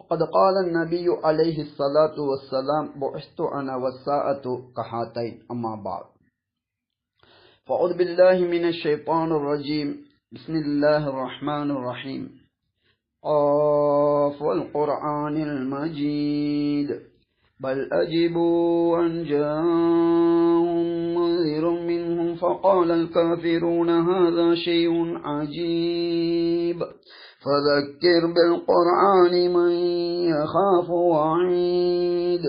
وقد قال النبي عليه الصلاة والسلام بعثت أنا والساعة كهاتين. أما بعد. فأعوذ بالله من الشيطان الرجيم. بسم الله الرحمن الرحيم. قاف والقرآن المجيد. بل أجبوا أن جاءهم منذر منهم فقال الكافرون هذا شيء عجيب. فذكر بالقرآن من يخاف وعيد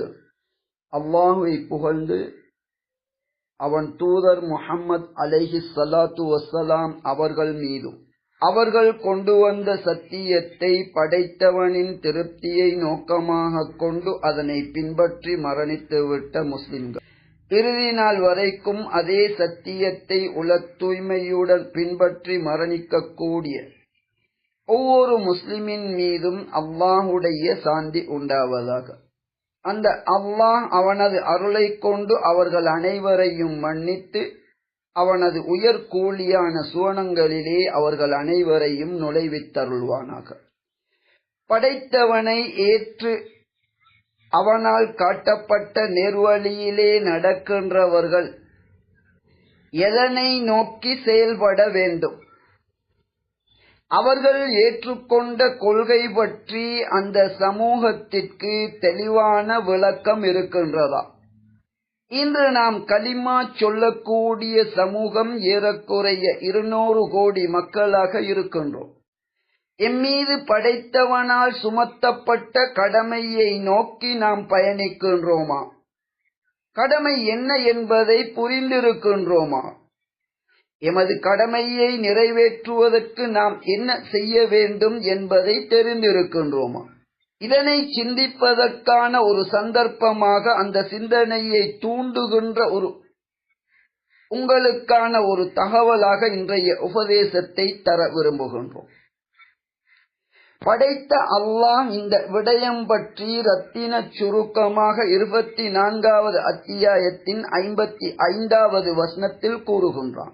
அல்லாஹுவை புகழ்ந்து அவன் தூதர் முஹம்மது அலைஹி சலாத்து வசலாம் அவர்கள் மீதும் அவர்கள் கொண்டு வந்த சத்தியத்தை படைத்தவனின் திருப்தியை நோக்கமாக கொண்டு அதனை பின்பற்றி மரணித்துவிட்ட முஸ்லிம்கள் இறுதி நாள் வரைக்கும் அதே சத்தியத்தை உல தூய்மையுடன் பின்பற்றி மரணிக்கக்கூடிய ஒவ்வொரு முஸ்லிமின் மீதும் அல்லாஹுடைய சாந்தி உண்டாவதாக. அந்த அல்லாஹ் அவனது அருளை கொண்டு அவர்கள் அனைவரையும் மன்னித்து அவனது உயர் கூலியான சுவனங்களிலே அவர்கள் அனைவரையும் நுழைவித்தருள்வானாக. படைத்தவனை ஏற்று அவனால் காட்டப்பட்ட நேர்வழியிலே நடக்கின்றவர்கள் எதனை நோக்கி செயல்பட வேண்டும்? அவர்கள் ஏற்றுக்கொண்ட கொள்கை பற்றி அந்த சமூகத்திற்கு தெளிவான விளக்கம் இருக்கின்றதா? இன்று நாம் களிமா சொல்லக்கூடிய சமூகம் ஏறக்குறைய இருநூறு கோடி மக்களாக இருக்கின்றோம். எம்மீது படைத்தவனால் சுமத்தப்பட்ட கடமையை நோக்கி நாம் பயணிக்கின்றோமா? கடமை என்ன என்பதை புரிந்திருக்கின்றோமா? எமது கடமையை நிறைவேற்றுவதற்கு நாம் என்ன செய்ய வேண்டும் என்பதை தெரிந்திருக்கின்றோமா? இதனை சிந்திப்பதற்கான ஒரு சந்தர்ப்பமாக அந்த சிந்தனையை தூண்டுகின்ற ஒரு உங்களுக்கான ஒரு தகவலாக இன்றைய உபதேசத்தை தர விரும்புகின்றோம். படைத்த அல்லாம் இந்த விடயம் பற்றி ரத்தின சுருக்கமாக இருபத்தி நான்காவது அத்தியாயத்தின் ஐம்பத்தி ஐந்தாவது வசனத்தில் கூறுகின்றான்.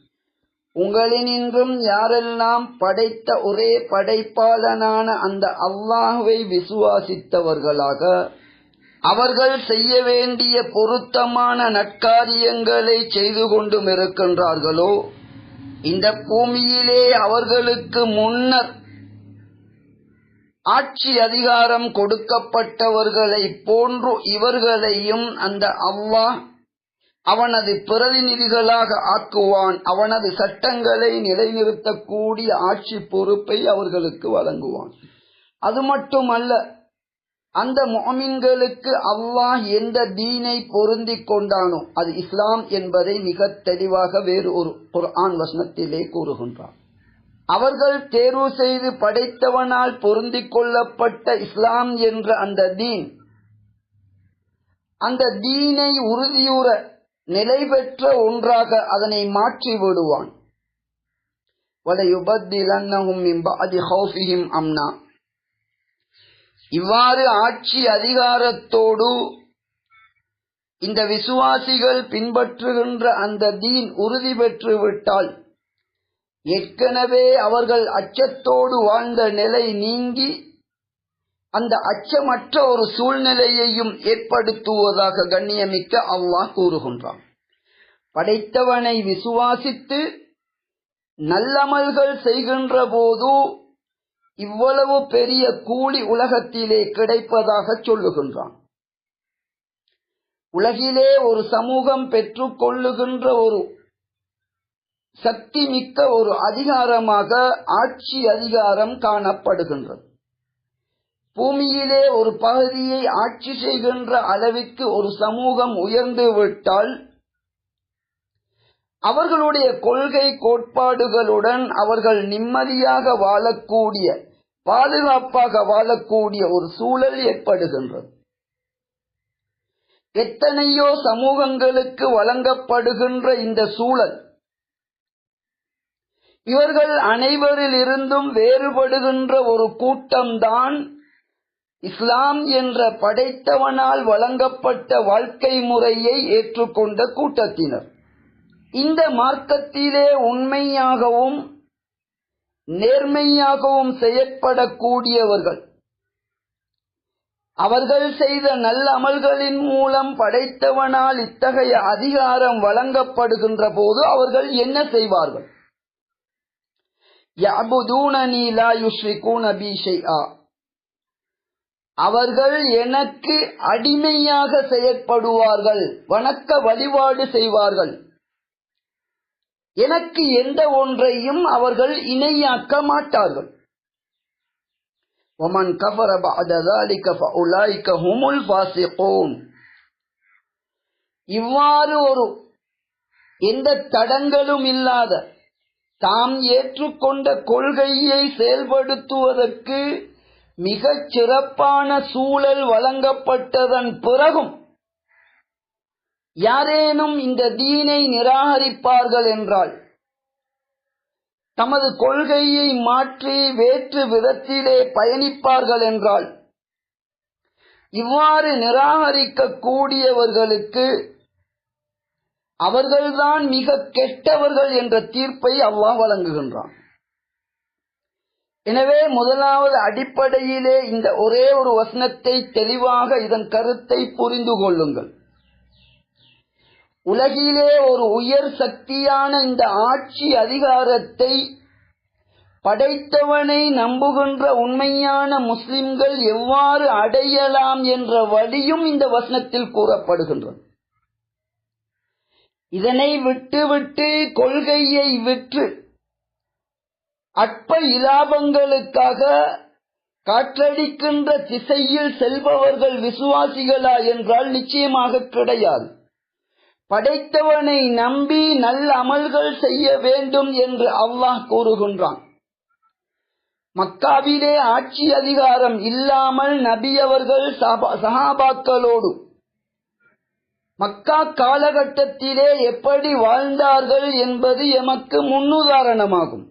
உங்களினின்றும் யாரெல்லாம் படைத்த ஒரே படைப்பாளனான அந்த அல்லாஹுவை விசுவாசித்தவர்களாக அவர்கள் செய்ய வேண்டிய பொருத்தமான நற்காரியங்களை செய்து கொண்டும் இருக்கின்றார்களோ இந்த பூமியிலே அவர்களுக்கு முன்னர் ஆட்சி அதிகாரம் கொடுக்கப்பட்டவர்களை போன்று இவர்களையும் அந்த அவ்வா அவனது பிரதிநிதிகளாக ஆக்குவான். அவனது சட்டங்களை நிலைநிறுத்தக்கூடிய ஆட்சி பொறுப்பை அவர்களுக்கு வழங்குவான். அது மட்டுமல்ல அந்த மோமின்களுக்கு அல்லாஹ் எந்த தீனை பொருந்தி கொண்டானோ அது இஸ்லாம் என்பதை மிக தெளிவாக வேறு ஒரு குர்ஆன் வசனத்திலே கூறுகின்றான் அவர்கள் தேர்வு செய்து படைத்தவனால் பொருந்திக் கொள்ளப்பட்ட இஸ்லாம் என்ற அந்த தீன் அந்த தீனை உறுதியுற நிலை பெற்ற ஒன்றாக அதனை மாற்றி விடுவான். அம்னா. இவ்வாறு ஆட்சி அதிகாரத்தோடு இந்த விசுவாசிகள் பின்பற்றுகின்ற அந்த தீன் உறுதி பெற்று விட்டால் ஏற்கனவே அவர்கள் அச்சத்தோடு வாழ்ந்த நிலை நீங்கி அந்த அச்சமற்ற ஒரு சூழ்நிலையையும் ஏற்படுத்துவதாக கண்ணியமிக்க அல்லாஹ் கூறுகின்றான். படைத்தவனை விசுவாசித்து நல்லமல்கள் செய்கின்ற போது இவ்வளவு பெரிய கூலி உலகத்திலே கிடைப்பதாக சொல்லுகின்றான். உலகிலே ஒரு சமூகம் பெற்றுக் கொள்ளுகின்ற ஒரு சக்தி மிக்க ஒரு அதிகாரமாக ஆட்சி அதிகாரம் காணப்படுகின்றது. பூமியிலே ஒரு பகுதியை ஆட்சி செய்கின்ற அளவிற்கு ஒரு சமூகம் உயர்ந்து விட்டால் அவர்களுடைய கொள்கை கோட்பாடுகளுடன் அவர்கள் நிம்மதியாக வாழக்கூடிய பாதுகாப்பாக வாழக்கூடிய ஒரு சூழல் ஏற்படுகின்றது. எத்தனையோ சமூகங்களுக்கு வழங்கப்படுகின்ற இந்த சூழல் இவர்கள் அனைவரிலிருந்தும் வேறுபடுகின்ற ஒரு கூட்டம்தான் இஸ்லாம் என்ற படைத்தவனால் வழங்கப்பட்ட வாழ்க்கை முறையை ஏற்றுக்கொண்ட கூட்டத்தினர். இந்த மார்க்கத்திலே உண்மையாகவும் நேர்மையாகவும் செயற்படக்கூடியவர்கள். அவர்கள் செய்த நல்ல அமல்களின் மூலம் படைத்தவனால் இத்தகைய அதிகாரம் வழங்கப்படுகின்ற போது அவர்கள் என்ன செய்வார்கள்? யாபுதூனி லா யுஸ்ரிகூன் அபிஷை ஆ அவர்கள் எனக்கு அடிமையாக செயற்படுவார்கள் வணக்க வழிபாடு செய்வார்கள் எனக்கு எந்த ஒன்றையும் அவர்கள் இணையாக்க மாட்டார்கள் وَمَنْ كَفَرَ بَعْدَ ذَلِكَ فَأُولَئِكَ هُمُ الْفَاسِقُونَ இவ்வாறு ஒரு எந்த தடங்களும் இல்லாத தாம் ஏற்றுக்கொண்ட கொள்கையை செயல்படுத்துவதற்கு மிகச் சிறப்பான சூழல் வழங்கப்பட்டதன் பிறகும் யாரேனும் இந்த தீனை நிராகரிப்பார்கள் என்றால் தமது கொள்கையை மாற்றி வேற்று விதத்திலே பயணிப்பார்கள் என்றால் இவ்வாறு நிராகரிக்க கூடியவர்களுக்கு அவர்கள்தான் மிக கெட்டவர்கள் என்ற தீர்ப்பை அல்லாஹ் வழங்குகின்றான். எனவே முதலாவது அடிப்படையிலே இந்த ஒரே ஒரு வசனத்தை தெளிவாக இதன் கருத்தை புரிந்து கொள்ளுங்கள். உலகிலே ஒரு உயர் சக்தியான இந்த ஆட்சி அதிகாரத்தை படைத்தவனை நம்புகின்ற உண்மையான முஸ்லிம்கள் எவ்வாறு அடையலாம் என்ற வழியும் இந்த வசனத்தில் கூறப்படுகின்றது. இதனை விட்டுவிட்டு கொள்கையை விற்று அற்ப இலாபங்களுக்காக காற்றடிக்கின்ற திசையில் செல்பவர்கள் விசுவாசிகளா என்றால் நிச்சயமாக கிடையாது. படைத்தவனை நம்பி நல்ல அமல்கள் செய்ய வேண்டும் என்று அல்லாஹ் கூறுகின்றான். மக்காவிலே ஆட்சி அதிகாரம் இல்லாமல் நபி அவர்கள் சகாபாக்களோடு மக்கா காலகட்டத்திலே எப்படி வாழ்ந்தார்கள் என்பது எமக்கு முன்னுதாரணமாகும்.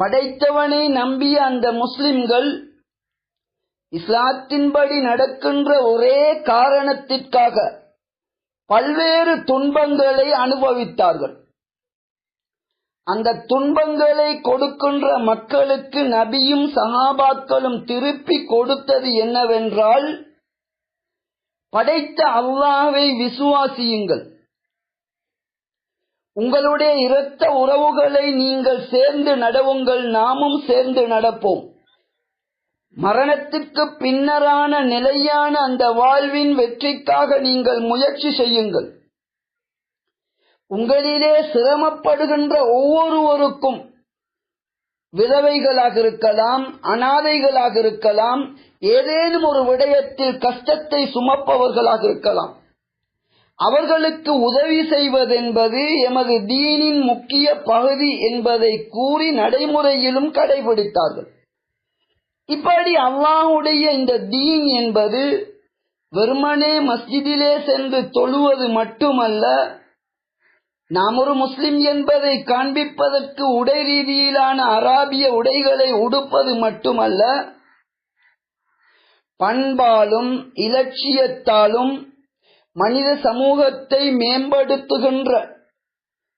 படைத்தவனை நம்பிய அந்த முஸ்லிம்கள் இஸ்லாத்தின்படி நடக்கின்ற ஒரே காரணத்திற்காக பல்வேறு துன்பங்களை அனுபவித்தார்கள். அந்த துன்பங்களை கொடுக்கின்ற மக்களுக்கு நபியும் சகாபாக்களும் திருப்பி கொடுத்தது என்னவென்றால் படைத்த அல்லாவை விசுவாசியுங்கள். உங்களுடைய இரத்த உறவுகளை நீங்கள் சேர்ந்து நடவுங்கள் நாமும் சேர்ந்து நடப்போம். மரணத்துக்கு பின்னரான நிலையான அந்த வாழ்வின் வெற்றிக்காக நீங்கள் முயற்சி செய்யுங்கள். உங்களிலே சிரமப்படுகின்ற ஒவ்வொருவருக்கும் விதவைகளாக இருக்கலாம் அனாதைகளாக இருக்கலாம் ஏதேனும் ஒரு விடயத்தில் கஷ்டத்தை சுமப்பவர்களாக இருக்கலாம். அவர்களுக்கு உதவி செய்வதென்பது எமது தீனின் முக்கிய பகுதி என்பதை கூறி நடைமுறையிலும் கடைபிடித்தார்கள். இப்படி அல்லாஹுடைய இந்த தீன் என்பது வெறுமனே மஸ்ஜிதிலே சென்று தொழுவது மட்டுமல்ல நாம் ஒரு முஸ்லிம் என்பதை காண்பிப்பதற்கு உடை ரீதியிலான அராபிய உடைகளை உடுப்பது மட்டுமல்ல பண்பாலும் இலட்சியத்தாலும் மனித சமூகத்தை மேம்படுத்துகின்ற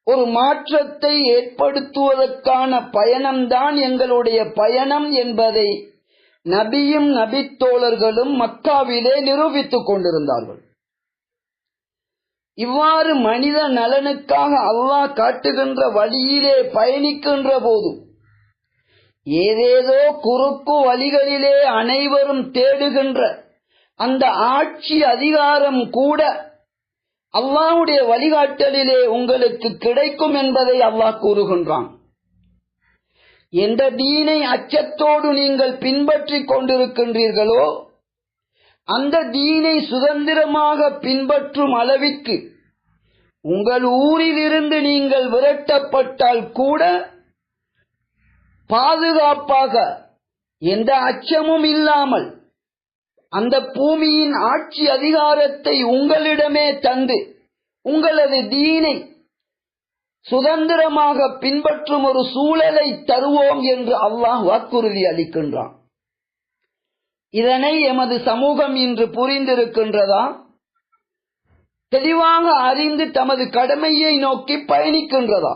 ஒரு மாற்றத்தை ஏற்படுத்துவதற்கான பயணம்தான் எங்களுடைய பயணம் என்பதை நபியும் நபித்தோழர்களும் மக்காவிலே நிரூபித்துக் கொண்டிருந்தார்கள். இவ்வாறு மனித நலனுக்காக அல்லாஹ் காட்டுகின்ற வழியிலே பயணிக்கின்ற போது ஏதேதோ குறுக்கு வழிகளிலே அனைவரும் தேடுகின்ற அந்த ஆட்சி அதிகாரம் கூட அல்லாவுடைய வழிகாட்டலிலே உங்களுக்கு கிடைக்கும் என்பதை அல்லாஹ் கூறுகின்றான். எந்த தீனை அச்சத்தோடு நீங்கள் பின்பற்றிக் கொண்டிருக்கின்றீர்களோ அந்த தீனை சுதந்திரமாக பின்பற்றும் அளவிற்கு உங்கள் ஊரிலிருந்து நீங்கள் விரட்டப்பட்டால் கூட பாதுகாப்பாக எந்த அச்சமும் இல்லாமல் அந்த பூமியின் ஆட்சி அதிகாரத்தை உங்களிடமே தந்து உங்களது தீனை சுதந்திரமாக பின்பற்றும் ஒரு சூழலை தருவோம் என்று அல்லாஹ் வாக்குறுதி அளிக்கின்றான். இதனை எமது சமூகம் இன்று புரிந்திருக்கின்றதா? தெளிவாக அறிந்து தமது கடமையை நோக்கி பயணிக்கின்றதா?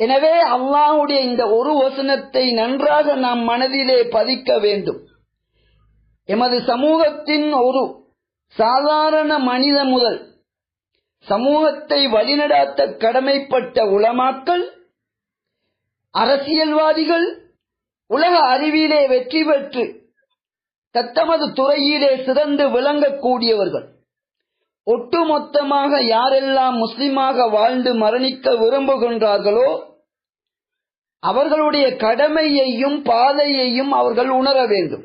எனவே அல்லாஹுடைய இந்த ஒரு வசனத்தை நன்றாக நாம் மனதிலே பதிக்க வேண்டும். எமது சமூகத்தின் ஒரு சாதாரண மனித முதல் சமூகத்தை வழிநடாத்த கடமைப்பட்ட உளமாக்கள் அரசியல்வாதிகள் உலக அறிவிலே வெற்றி பெற்று தத்தமது துறையிலே சிறந்து விளங்கக்கூடியவர்கள். ஒட்டுமொத்தமாக யாரெல்லாம் முஸ்லிமாக வாழ்ந்து மரணிக்க விரும்புகின்றார்களோ அவர்களுடைய கடமையையும் பாதையையும் அவர்கள் உணர வேண்டும்.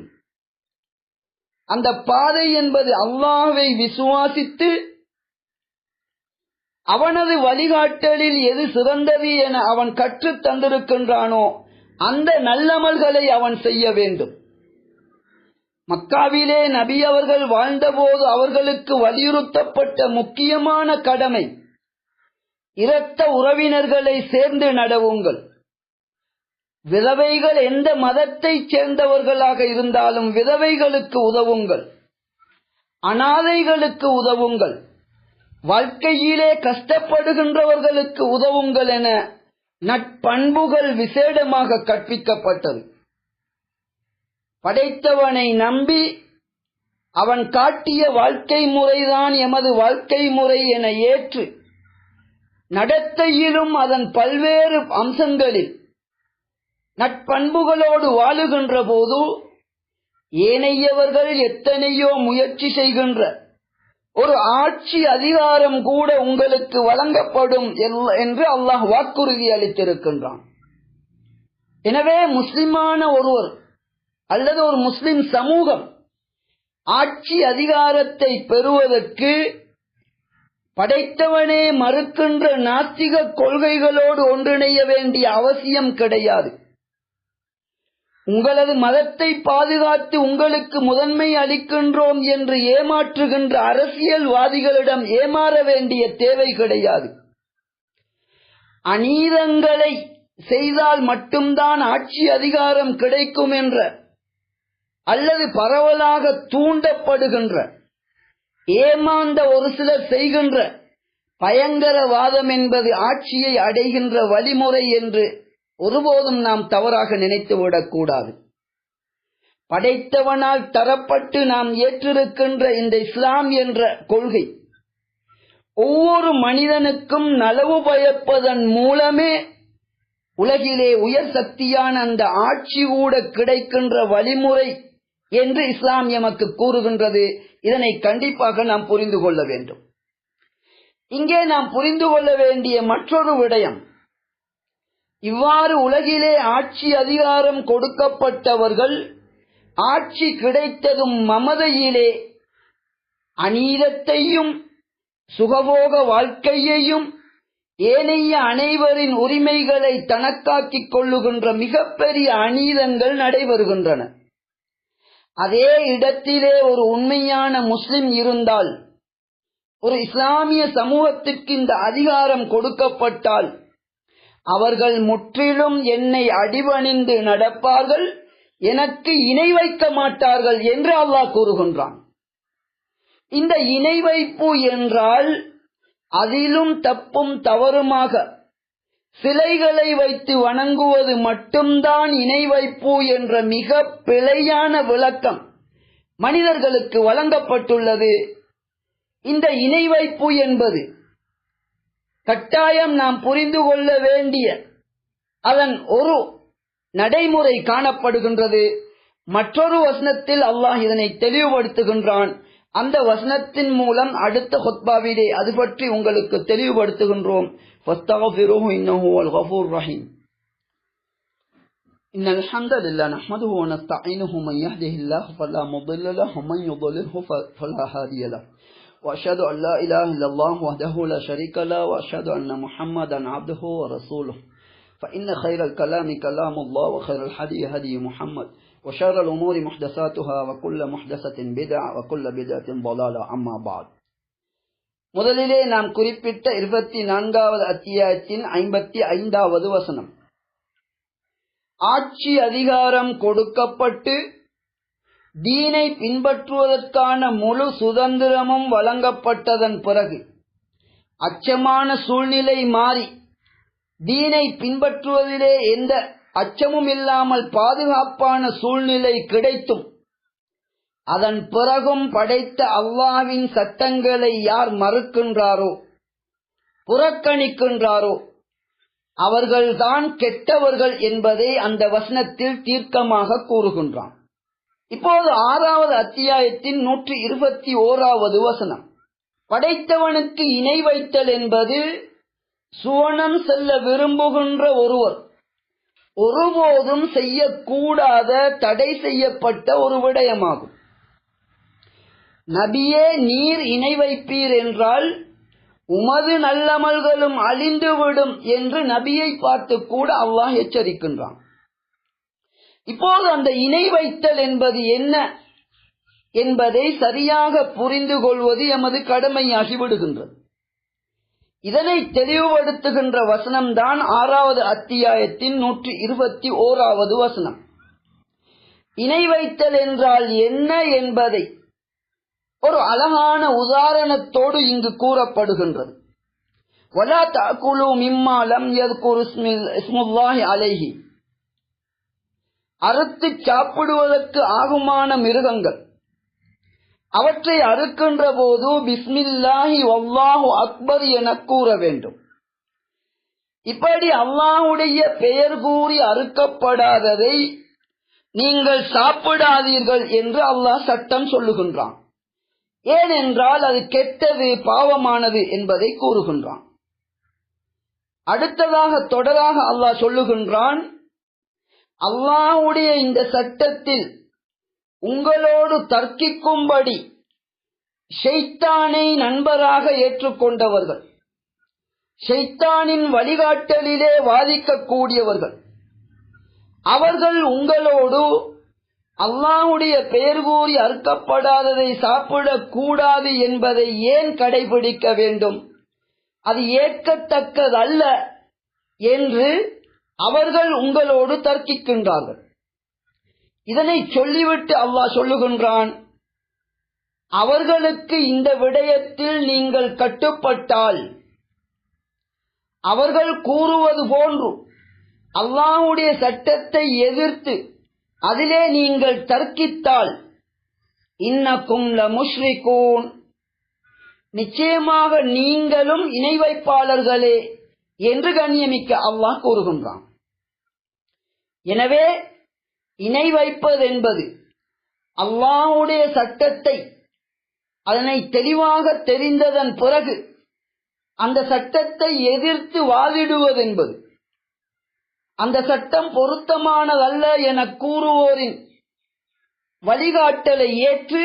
அந்த பாதை என்பது அல்லாஹை விசுவாசித்து அவனது வழிகாட்டலில் எது சிறந்தது என அவன் கற்றுத் தந்திருக்கின்றானோ அந்த நல்லமல்களை அவன் செய்ய வேண்டும். மக்காவிலே நபி அவர்கள் வாழ்ந்தபோது அவர்களுக்கு வலியுறுத்தப்பட்ட முக்கியமான கடமை இரத்த உறவினர்களை சேர்ந்து நடவுங்கள். விதவைகள் எந்த மதத்தைச் சேர்ந்தவர்களாக இருந்தாலும் விதவைகளுக்கு உதவுங்கள். அனாதைகளுக்கு உதவுங்கள். வாழ்க்கையிலே கஷ்டப்படுகின்றவர்களுக்கு உதவுங்கள் என நட்பண்புகள் விசேடமாக கற்பிக்கப்பட்டது. படைத்தவனை நம்பி அவன் காட்டிய வாழ்க்கை முறைதான் எமது வாழ்க்கை முறை என ஏற்று நடத்தையிலும் அதன் பல்வேறு அம்சங்களில் நட்பண்புகளோடு வாழுகின்ற போது ஏனையவர்கள் எத்தனையோ முயற்சி செய்கின்ற ஒரு ஆட்சி அதிகாரம் கூட உங்களுக்கு வழங்கப்படும் என்று அல்லாஹ் வாக்குறுதி அளித்திருக்கின்றான். எனவே முஸ்லிமான ஒருவர் அல்லது ஒரு முஸ்லிம் சமூகம் ஆட்சி அதிகாரத்தை பெறுவதற்கு படைத்தவனே மறுக்கின்ற நாஸ்திக கொள்கைகளோடு ஒன்றிணைய வேண்டிய அவசியம் கிடையாது. உங்களது மதத்தை பாதுகாத்து உங்களுக்கு முதன்மை அளிக்கின்றோம் என்று ஏமாற்றுகின்ற அரசியல்வாதிகளிடம் ஏமாற வேண்டிய தேவை கிடையாது. அநீதங்களை செய்தால் மட்டும்தான் ஆட்சி அதிகாரம் கிடைக்கும் என்ற அல்லது பரவலாக தூண்டப்படுகின்ற ஏமாந்த ஒரு சிலர் செய்கின்ற பயங்கரவாதம் என்பது ஆட்சியை அடைகின்ற வழிமுறை என்று ஒருபோதும் நாம் தவறாக நினைத்துவிடக் கூடாது படைத்தவனால் தரப்பட்டு நாம் ஏற்றிருக்கின்ற இந்த இஸ்லாம் என்ற கொள்கை ஒவ்வொரு மனிதனுக்கும் நலவு பயப்பதன் மூலமே உலகிலே உயர் சக்தியான அந்த ஆட்சி கூட கிடைக்கின்ற வழிமுறை என்று இஸ்லாம் எமக்கு கூறுகின்றது. இதனை கண்டிப்பாக நாம் புரிந்து கொள்ள வேண்டும். இங்கே நாம் புரிந்து கொள்ள வேண்டிய மற்றொரு விடயம் இவ்வாறு உலகிலே ஆட்சி அதிகாரம் கொடுக்கப்பட்டவர்கள் ஆட்சி கிடைத்ததும் மமதையிலே அநீதத்தையும் சுகபோக வாழ்க்கையையும் ஏனைய அனைவரின் உரிமைகளை தனக்காக்கிக் கொள்ளுகின்ற மிகப்பெரிய அநீதங்கள் நடைபெறுகின்றன. அதே இடத்திலே ஒரு உண்மையான முஸ்லிம் இருந்தால் ஒரு இஸ்லாமிய சமூகத்திற்கு இந்த அதிகாரம் கொடுக்கப்பட்டால் அவர்கள் முற்றிலும் என்னை அடிபணிந்து நடப்பார்கள். எனக்கு இணை வைக்க மாட்டார்கள் என்று அல்லாஹ் கூறுகின்றான். இந்த இணை வைப்பு என்றால் அதிலும் தப்பும் தவறுமாக சிலைகளை வைத்து வணங்குவது மட்டும்தான் இணை வைப்பு என்ற மிக பிழையான விளக்கம் மனிதர்களுக்கு வழங்கப்பட்டுள்ளது. இந்த இணை வைப்பு என்பது கட்டாயம் நாம் புரிந்து கொள்ள வேண்டிய அதன் ஒரு நடைமுறை காணப்படுகின்றது மற்றொரு வசனத்தில் அல்லாஹ் இதனை தெளிவுபடுத்துகின்றான் அந்த வசனத்தின் மூலம் அடுத்த ஹொத்பாவிலே அது பற்றி உங்களுக்கு தெளிவுபடுத்துகின்றோம் ரஹீம் إن الحمد لله نحمده ونستعينه من يهده الله فلا مضل له ومن يضلله فلا هادي له وأشهد أن لا إله إلا الله وحده لا شريك له وأشهد أن محمدا عبده ورسوله فإن خير الكلام كلام الله وخير الحدي هدي محمد وشر الأمور محدثاتها وكل محدثة بدع وكل بدعة ضلالة أما بعد முதலிலே நாம் குறிப்பிட்ட இருபத்தி நான்காவது அத்தியாயத்தின் ஐம்பத்தி ஐந்தாவது வசனம் ஆட்சி அதிகாரம் கொடுக்கப்பட்டு தீனை பின்பற்றுவதற்கான முழு சுதந்திரமும் வழங்கப்பட்டதன் பிறகு அச்சமான சூழ்நிலை மாறி தீனை பின்பற்றுவதிலே எந்த அச்சமும் இல்லாமல் பாதுகாப்பான சூழ்நிலை கிடைத்தும் அதன் பிறகும் படைத்த அல்லாவின் சட்டங்களை யார் மறுக்கின்றாரோ புறக்கணிக்கின்றாரோ அவர்கள்தான் கெட்டவர்கள் என்பதை அந்த வசனத்தில் தீர்க்கமாக கூறுகின்றான். இப்போது ஆறாவது அத்தியாயத்தின் நூற்றி இருபத்தி ஓராவது வசனம். படைத்தவனுக்கு இணை வைத்தல் என்பது சுவனம் செல்ல விரும்புகின்ற ஒருவர். ஒருபோதும் செய்யக்கூடாத தடை செய்யப்பட்ட ஒரு விடயமாகும். நபியே நீர் இணை வைப்பீர் என்றால் உமது நல்லமல்களும் அழிந்துவிடும் என்று நபியை பார்த்து கூட அல்லாஹ் எச்சரிக்கின்றான். இப்போது அந்த இணை வைத்தல் என்பது என்ன என்பதை சரியாக புரிந்து கொள்வது எமது கடமையாகிவிடுகின்றது இதனை தெளிவுபடுத்துகின்ற வசனம்தான் ஆறாவது அத்தியாயத்தின் நூற்றி இருபத்தி ஓராவது வசனம். இணை வைத்தல் என்றால் என்ன என்பதை ஒரு அழகான உதாரணத்தோடு இங்கு கூறப்படுகின்றது. வலா தாக்குலு மிம்மாலம் இஸ்முல்லாஹி அலைஹி. அறுத்து சாப்பிடுவதற்கு ஆகுமான மிருகங்கள். அவற்றை அறுக்கின்ற போது பிஸ்மில்லாஹி வல்லாஹு அக்பர் என கூற வேண்டும். இப்படி அல்லாஹுடைய பெயர் கூறி அறுக்கப்படாததை நீங்கள் சாப்பிடாதீர்கள் என்று அல்லாஹ் சட்டம் சொல்லுகின்றான். ஏனென்றால் அது கெட்டது பாவமானது என்பதை கூறுகின்றான். அடுத்ததாக தொடராக அல்லாஹ் சொல்லுகின்றான் அல்லாஹுடைய இந்த சட்டத்தில் உங்களோடு தர்க்கிக்கும்படி ஷைத்தானை நண்பராக ஏற்றுக்கொண்டவர்கள் ஷைத்தானின் வழிகாட்டலிலே வாதிக்கக்கூடியவர்கள் அவர்கள் உங்களோடு அல்லாவுடைய பெயர் கூறி அறுக்கப்படாததை சாப்பிடக்கூடாது என்பதை ஏன் கடைபிடிக்க வேண்டும்? அது ஏற்கத்தக்கதல்ல என்று அவர்கள் உங்களோடு தர்க்கிக்கின்றார்கள். இதனை சொல்லிவிட்டு அல்லாஹ் சொல்லுகின்றான் அவர்களுக்கு இந்த விடயத்தில் நீங்கள் கட்டுப்பட்டால் அவர்கள் கூறுவது போன்று அல்லாஹுடைய சட்டத்தை எதிர்த்து அதிலே நீங்கள் தர்க்கித்தால் இன்னக்கும் ல முஷ்ரிகூன். நிச்சயமாக நீங்களும் இணை வைப்பாளர்களே என்று கண்ணியமிக்க அல்லாஹ் கூறுகின்றான். எனவே இணை வைப்பது என்பது அல்லாவுடைய சட்டத்தை அதனை தெளிவாக தெரிந்ததன் பிறகு அந்த சட்டத்தை எதிர்த்து வாதிடுவது என்பது அந்த சட்டம் பொருத்தமானதல்ல என கூறுவோரின் வழிகாட்டலை ஏற்று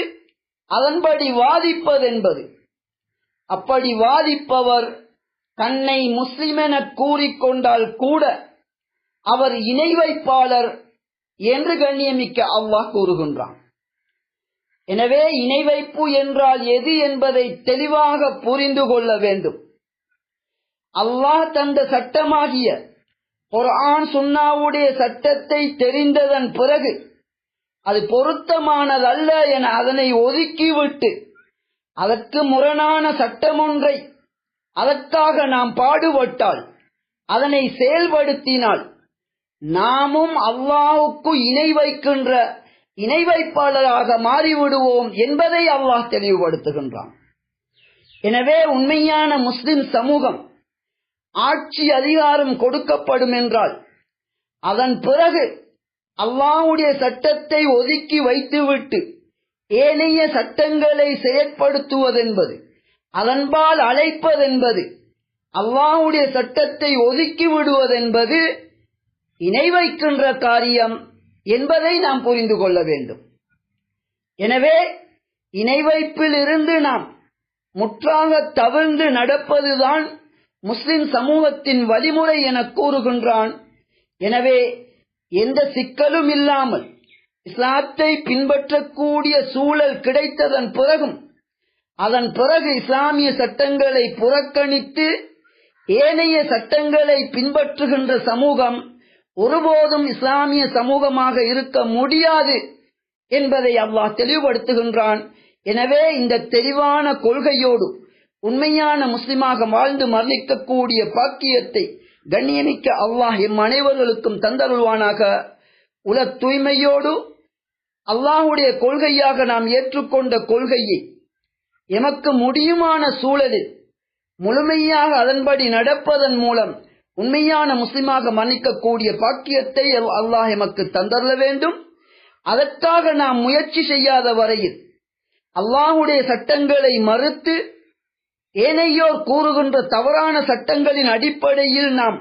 அதன்படி வாதிப்பதென்பது. அப்படி வாதிப்பவர் தன்னை முஸ்லிமென கூறிக்கொண்டால் கூட அவர் இணை வைப்பாளர் என்று கண்ணியமிக்க அல்லாஹ் கூறுகின்றான். எனவே இணை வைப்பு என்றால் எது என்பதை தெளிவாக புரிந்து கொள்ள வேண்டும். அல்லாஹ் தந்த சட்டமாகிய குரான் சுன்னாவுடைய சட்டத்தை தெரிந்ததன் பிறகு அது பொருத்தமானதல்ல என அதனை ஒதுக்கிவிட்டு அதற்கு முரணான சட்டமொன்றை அதற்காக நாம் பாடுபட்டால் அதனை செயல்படுத்தினால் நாமும் அல்லாவுக்கு இணை வைக்கின்ற இணை வைப்பாளராக மாறிவிடுவோம் என்பதை அல்லாஹ் தெளிவுபடுத்துகின்றான். எனவே உண்மையான முஸ்லிம் சமூகம் ஆட்சி அதிகாரம் கொடுக்கப்படும் என்றால் அதன் பிறகு அல்லாவுடைய சட்டத்தை ஒதுக்கி வைத்துவிட்டு ஏனைய சட்டங்களை செயற்படுத்துவதென்பது அதன்பால் அழைப்பதென்பது அல்லாவுடைய சட்டத்தை ஒதுக்கி விடுவதென்பது இணை வைக்கின்ற காரியம் என்பதை நாம் புரிந்து கொள்ள வேண்டும். எனவே இணை வைப்பில் இருந்து நாம் முற்றாக தவிர்ந்து நடப்பதுதான் முஸ்லிம் சமூகத்தின் வழிமுறை என கூறுகின்றான். எனவே எந்த சிக்கலும் இல்லாமல் இஸ்லாத்தை பின்பற்றக்கூடிய சூழல் கிடைத்ததன் பிறகும் அதன் பிறகு இஸ்லாமிய சட்டங்களை புறக்கணித்து ஏனைய சட்டங்களை பின்பற்றுகின்ற சமூகம் ஒருபோதும் இஸ்லாமிய சமூகமாக இருக்க முடியாது என்பதை அல்லாஹ் தெளிவுபடுத்துகின்றான். எனவே இந்த தெளிவான கொள்கையோடு உண்மையான முஸ்லிமாக வாழ்ந்து மரணிக்கக்கூடிய பாக்கியத்தை கண்ணியமிக்க அல்லாஹ் எம் அனைவர்களுக்கும் தந்தருள்வானாக. உல தூய்மையோடு அல்லாஹுடைய கொள்கையாக நாம் ஏற்றுக்கொண்ட கொள்கையை எமக்கு முடியுமான சூழலில் முழுமையாக அதன்படி நடப்பதன் மூலம் உண்மையான முஸ்லிமாக மன்னிக்கக்கூடிய பாக்கியத்தை அல்லாஹ் எமக்கு தந்தரல வேண்டும். அதற்காக நாம் முயற்சி செய்யாத வரையில் அல்லாஹுடைய சட்டங்களை மறுத்து ஏனையோர் கூறுகின்ற தவறான சட்டங்களின் அடிப்படையில் நாம்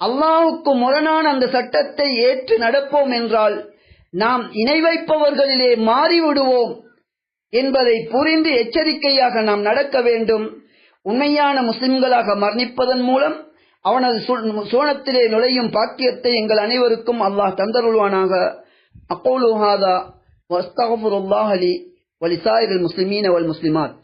அல்லாஹுக்கு முரணான அந்த சட்டத்தை ஏற்று நடப்போம் என்றால் நாம் இணை வைப்பவர்களிலே மாறிவிடுவோம் என்பதை புரிந்து எச்சரிக்கையாக நாம் நடக்க வேண்டும். உண்மையான முஸ்லிம்களாக மரணிப்பதன் மூலம் அவனது சோனத்திலே நுழையும் பாக்கியத்தை எங்கள் அனைவருக்கும் அல்லாஹ் தந்தருள்வானாக. அக்கோலுஹாதா ஹாதா வஸ்தகஃபுருல்லாஹ் அலி வலிசாயிர் முஸ்லிமீன் அவள் முஸ்லிமாத்.